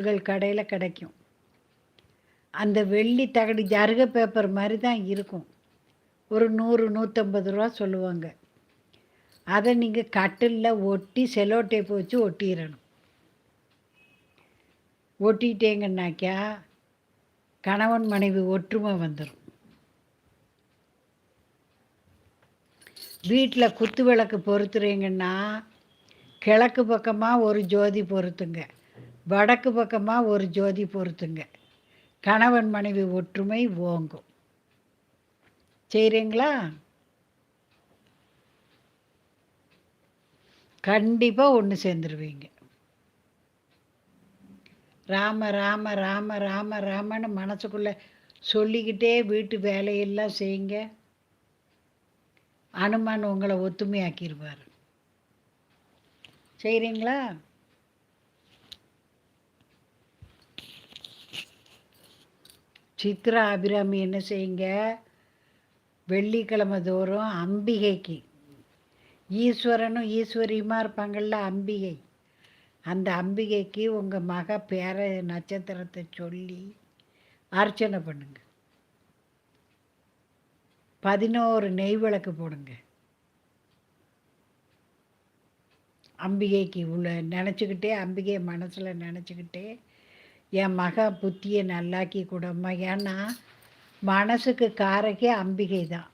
கடையில் கிடைக்கும். அந்த வெள்ளி தகடு ஜருக பேப்பர் மாதிரி தான் இருக்கும். ஒரு நூறு நூற்றம்பது ரூபா சொல்லுவாங்க. அதை நீங்கள் கட்டிலில் ஒட்டி செலோ டேப் வச்சு ஒட்டிடணும். ஒட்டிட்டேங்கன்னாக்கா கணவன் மனைவி ஒற்றுமை வந்துடும் வீட்டில் குத்து விளக்கு பொறுத்துறீங்கன்னா கிழக்கு பக்கமாக ஒரு ஜோதி பொருத்துங்க வடக்கு பக்கமாக ஒரு ஜோதி பொருத்துங்க கணவன் மனைவி ஒற்றுமை ஓங்கும். செய்கிறீங்களா கண்டிப்பாக ஒன்று சேர்ந்துருவீங்க. ராம ராம ராம ராம ராமன்னு மனசுக்குள்ளே சொல்லிக்கிட்டே வீட்டு வேலையெல்லாம் செய்யுங்க. அனுமான் உங்களை ஒத்துமையாக்கிடுவார் செய்கிறீங்களா சித்ரா அபிராமி என்ன செய்யுங்க? வெள்ளிக்கிழமை தோறும் அம்பிகைக்கு. ஈஸ்வரனும் ஈஸ்வரியுமா இருப்பாங்கள்ல அம்பிகை. அந்த அம்பிகைக்கு உங்கள் மக பேர நட்சத்திரத்தை சொல்லி அர்ச்சனை பண்ணுங்க. பதினோரு நெய் விளக்கு போடுங்க. அம்பிகைக்கு உள்ள நினச்சிக்கிட்டே அம்பிகையை மனசில் நினச்சிக்கிட்டே என் மக புத்தியை நல்லாக்கி கொடுமா ஏன்னா மனசுக்கு காரக்கே அம்பிகை தான்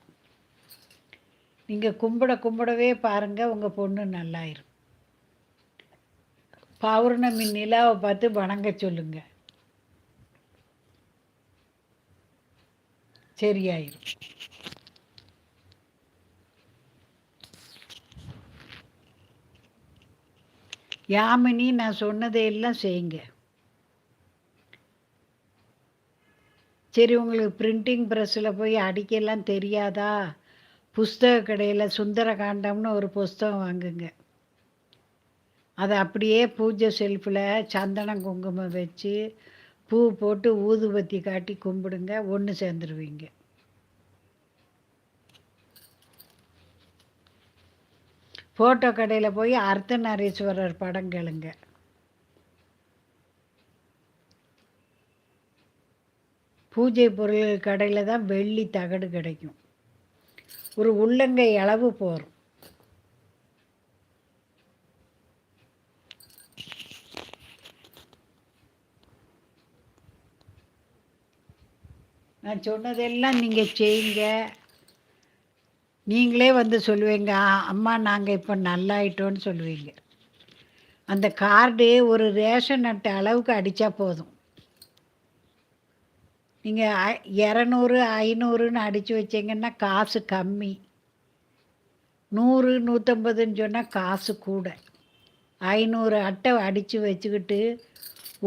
நீங்கள் கும்பிட கும்பிடவே பாருங்கள் உங்கள் பொண்ணு நல்லாயிரும். பௌர்ணமி நிலாவை பார்த்து வணங்க சொல்லுங்க. சரியாயிரும். யாமினி நான் சொன்னதையெல்லாம் செய்யுங்க. சரி உங்களுக்கு பிரிண்டிங் ப்ரெஸ்ஸில் போய் அடிக்கலாம் தெரியாதா? புஸ்தக கடையில் சுந்தர காண்டம்னு ஒரு புஸ்தகம் வாங்குங்க. அதை அப்படியே பூஜை செல்ஃபில் சந்தனம் குங்குமம் வச்சு பூ போட்டு ஊதுபத்தி காட்டி கும்பிடுங்க ஒன்று சேர்ந்துருவீங்க. ஃபோட்டோ கடையில் போய் அர்த்தநாரீஸ்வரர் படம் கேளுங்க. பூஜை பொருள் கடையில் தான் வெள்ளி தகடு கிடைக்கும். ஒரு உள்ளங்கை அளவு போகும் நான் சொன்னதெல்லாம் நீங்கள் செய்யுங்க. நீங்களே வந்து சொல்லுவீங்க அம்மா நாங்கள் இப்போ நல்லாயிட்டோன்னு சொல்லுவீங்க. அந்த கார்டு ஒரு ரேஷன் அட்டை அளவுக்கு அடித்தா போதும். நீங்கள் இரநூறு ஐநூறுன்னு அடித்து வச்சிங்கன்னா காசு கம்மி. நூறு நூற்றம்பதுன்னு சொன்னால் காசு கூட. ஐநூறு அட்டை அடித்து வச்சுக்கிட்டு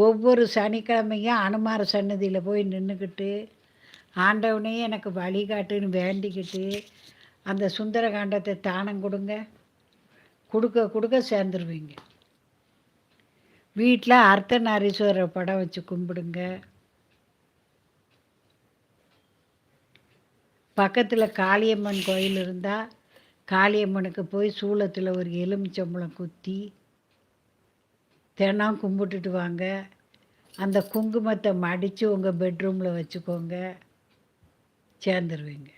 ஒவ்வொரு சனிக்கிழமையும் அனுமார சன்னதியில் போய் நின்றுக்கிட்டு ஆண்டவனே எனக்கு வழிகாட்டுன்னு வேண்டிக்கிட்டு அந்த சுந்தரகாண்டத்தை தானம் கொடுங்க. கொடுக்க கொடுக்க சேர்ந்துருவீங்க. வீட்டில் அர்த்தநாரீஸ்வரர் படம் வச்சு கும்பிடுங்க. பக்கத்தில் காளியம்மன் கோயில் இருந்தால் காளியம்மனுக்கு போய் சூளத்தில் ஒரு எலுமிச்சம்பழம் குத்தி தினம் கும்பிட்டுட்டு வாங்க. அந்த குங்குமத்தை மடித்து உங்கள் பெட்ரூமில் வச்சுக்கோங்க. சேர்ந்துருவீங்க.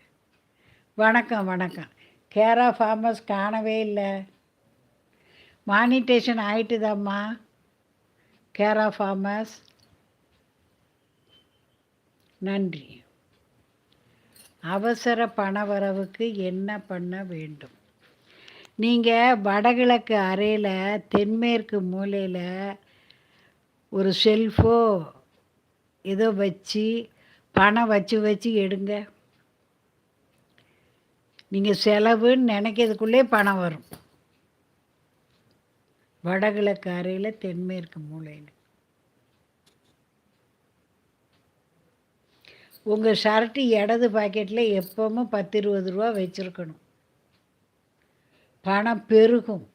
வணக்கம் வணக்கம். கேரா ஃபார்மஸ் காணவே இல்லை. மானிட்டேஷன் ஆயிட்டுதாம்மா. கேரா ஃபார்மஸ் நன்றி. அவசர பணவரவுக்கு என்ன பண்ண வேண்டும்? நீங்கள் வடகிழக்கு அறையில் தென்மேற்கு மூலையில் ஒரு செல்ஃபோ ஏதோ வச்சு பணம் வச்சு வச்சு எடுங்க. நீங்கள் செலவுன்னு நினைக்கிறதுக்குள்ளே பணம் வரும். வடகிழக்கு அறையில் தென்மேற்கு மூலையில். உங்கள் ஷர்ட்டு இடது பாக்கெட்டில் எப்பவும் பத்து இருபது ரூபா வச்சுருக்கணும். பணம் பெருகும்.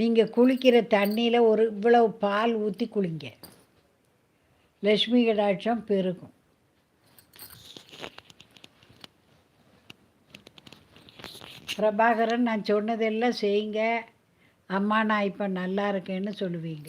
நீங்கள் குளிக்கிற தண்ணியில் ஒரு இவ்வளவு பால் ஊற்றி குளிங்க. லக்ஷ்மி கடாட்சம் பெருகும். பிரபாகரன் நான் சொன்னதெல்லாம் செய்யுங்க. அம்மா நான் இப்போ நல்லா இருக்கேன்னு சொல்லுவீங்க.